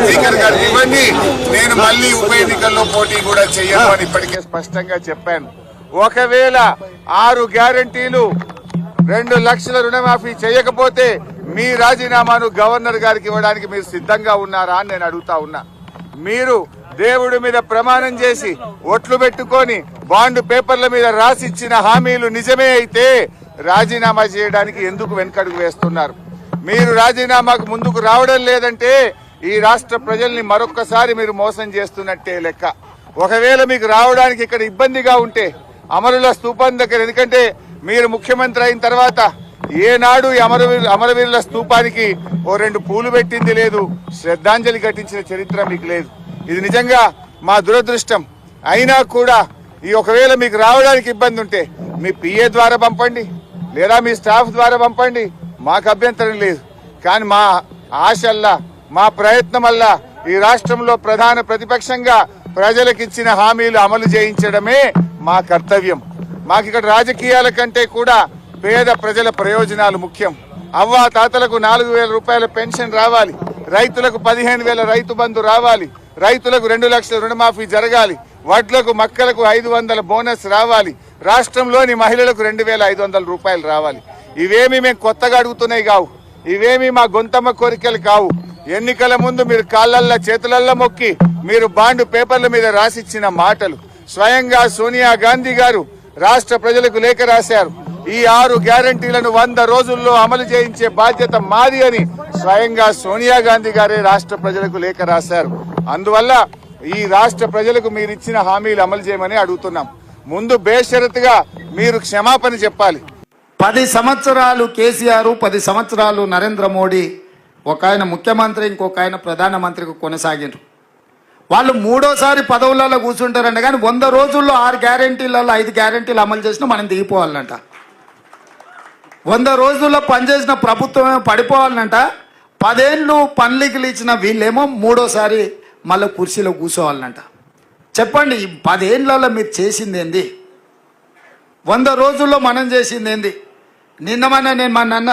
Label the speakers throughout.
Speaker 1: Speaker గారు ఇవ్వండి. నేను మళ్ళీ ఉప ఎన్నికల్లో పోటీ కూడా చెయ్యను అని ఇప్పటికే స్పష్టంగా చెప్పాను. ఒకవేళ ఆరు గ్యారంటీలు రెండు లక్షల రుణమాఫీ చేయకపోతే మీ రాజీనామాను గవర్నర్ గారికి ఇవ్వడానికి మీరు సిద్ధంగా ఉన్నారా అని నేను అడుగుతా ఉన్నా. మీరు దేవుడి మీద ప్రమాణం చేసి ఒట్లు పెట్టుకొని బాండ్ పేపర్ల మీద రాసిచ్చిన హామీలు నిజమే అయితే రాజీనామా చేయడానికి ఎందుకు వెనకడుగు వేస్తున్నారు? మీరు రాజీనామాకు ముందుకు రావడం లేదంటే ఈ రాష్ట్ర ప్రజల్ని మరొక్కసారి మీరు మోసం చేస్తున్నట్టే లెక్క. ఒకవేళ మీకు రావడానికి ఇక్కడ ఇబ్బందిగా ఉంటే అమరుల స్థూపం దగ్గర ఎందుకంటే మీరు ముఖ్యమంత్రి అయిన తర్వాత ఏనాడు ఈ అమరవీరు అమరవీరుల స్థూపానికి ఓ రెండు పూలు పెట్టింది లేదు శ్రద్ధాంజలి ఘటించిన చరిత్ర మీకు లేదు. ఇది నిజంగా మా దురదృష్టం. అయినా కూడా ఈ ఒకవేళ మీకు రావడానికి ఇబ్బంది ఉంటే మీ పిఏ ద్వారా పంపండి లేదా మీ స్టాఫ్ ద్వారా పంపండి మాకు అభ్యంతరం లేదు. కానీ మా ఆశల్లా మా ప్రయత్నం వల్ల ఈ రాష్ట్రంలో ప్రధాన ప్రతిపక్షంగా ప్రజలకు ఇచ్చిన హామీలు అమలు చేయించడమే మా కర్తవ్యం. మాకు ఇక్కడ రాజకీయాల కంటే కూడా పేద ప్రజల ప్రయోజనాలు ముఖ్యం. అవ్వా తాతలకు నాలుగు వేల రూపాయల పెన్షన్ రావాలి. రైతులకు పదిహేను వేల రైతు బంధు రావాలి. రైతులకు రెండు లక్షల రుణమాఫీ జరగాలి. వడ్లకు మక్కలకు ఐదు వందల బోనస్ రావాలి. రాష్ట్రంలోని మహిళలకు రెండు వేల ఐదు వందల రూపాయలు రావాలి. ఇవేమి మేము కొత్తగా అడుగుతున్నాయి కావు. ఇవేమి మా గొంతమ్మ కోరికలు కావు. ఎన్నికల ముందు మీరు కాళ్ళల్లో చేతులల్లో మొక్కి మీరు బాండ్ పేపర్ల మీద రాసిచ్చిన మాటలు. స్వయంగా సోనియా గాంధీ గారు రాష్ట్ర ప్రజలకు లేఖ రాశారు. ఈ ఆరు గ్యారంటీలను వంద రోజుల్లో అమలు చేయించే బాధ్యత మాది అని స్వయంగా సోనియా గాంధీ గారే రాష్ట్ర ప్రజలకు లేఖ రాశారు. అందువల్ల ఈ రాష్ట్ర ప్రజలకు మీరు ఇచ్చిన హామీలు అమలు చేయమని అడుగుతున్నాం. ముందు బేషరతుగా మీరు క్షమాపణ చెప్పాలి.
Speaker 2: పది సంవత్సరాలు కేసీఆర్ పది సంవత్సరాలు నరేంద్ర మోడీ ఒక ఆయన ముఖ్యమంత్రి ఇంకొక ఆయన ప్రధానమంత్రికి కొనసాగిండ్రు. వాళ్ళు మూడోసారి పదవులలో కూర్చుంటారంట కానీ వంద రోజుల్లో ఆరు గ్యారంటీలలో ఐదు గ్యారంటీలు అమలు చేసినా మనం దిగిపోవాలంట. వంద రోజుల్లో పనిచేసిన ప్రభుత్వమే పడిపోవాలంట పదేళ్ళు పనులకి ఇచ్చిన వీళ్ళేమో మూడోసారి మళ్ళీ కుర్చీలో కూర్చోవాలంట. చెప్పండి ఈ పదేళ్ళలో మీరు చేసింది ఏంది వంద రోజుల్లో మనం చేసింది ఏంది నిన్నమన్నా నేను మా నాన్న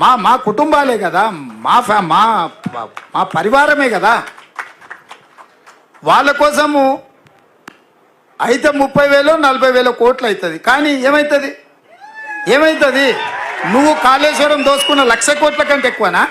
Speaker 2: మా మా కుటుంబాలే కదా. మా ఫ్యా మా మా పరివారమే కదా. వాళ్ళ కోసము అయితే ముప్పై వేలు నలభై వేల కోట్లు అవుతుంది కానీ ఏమవుతుంది ఏమవుతుంది నువ్వు కాళేశ్వరం దోసుకున్న లక్ష కోట్ల కంటే ఎక్కువనా?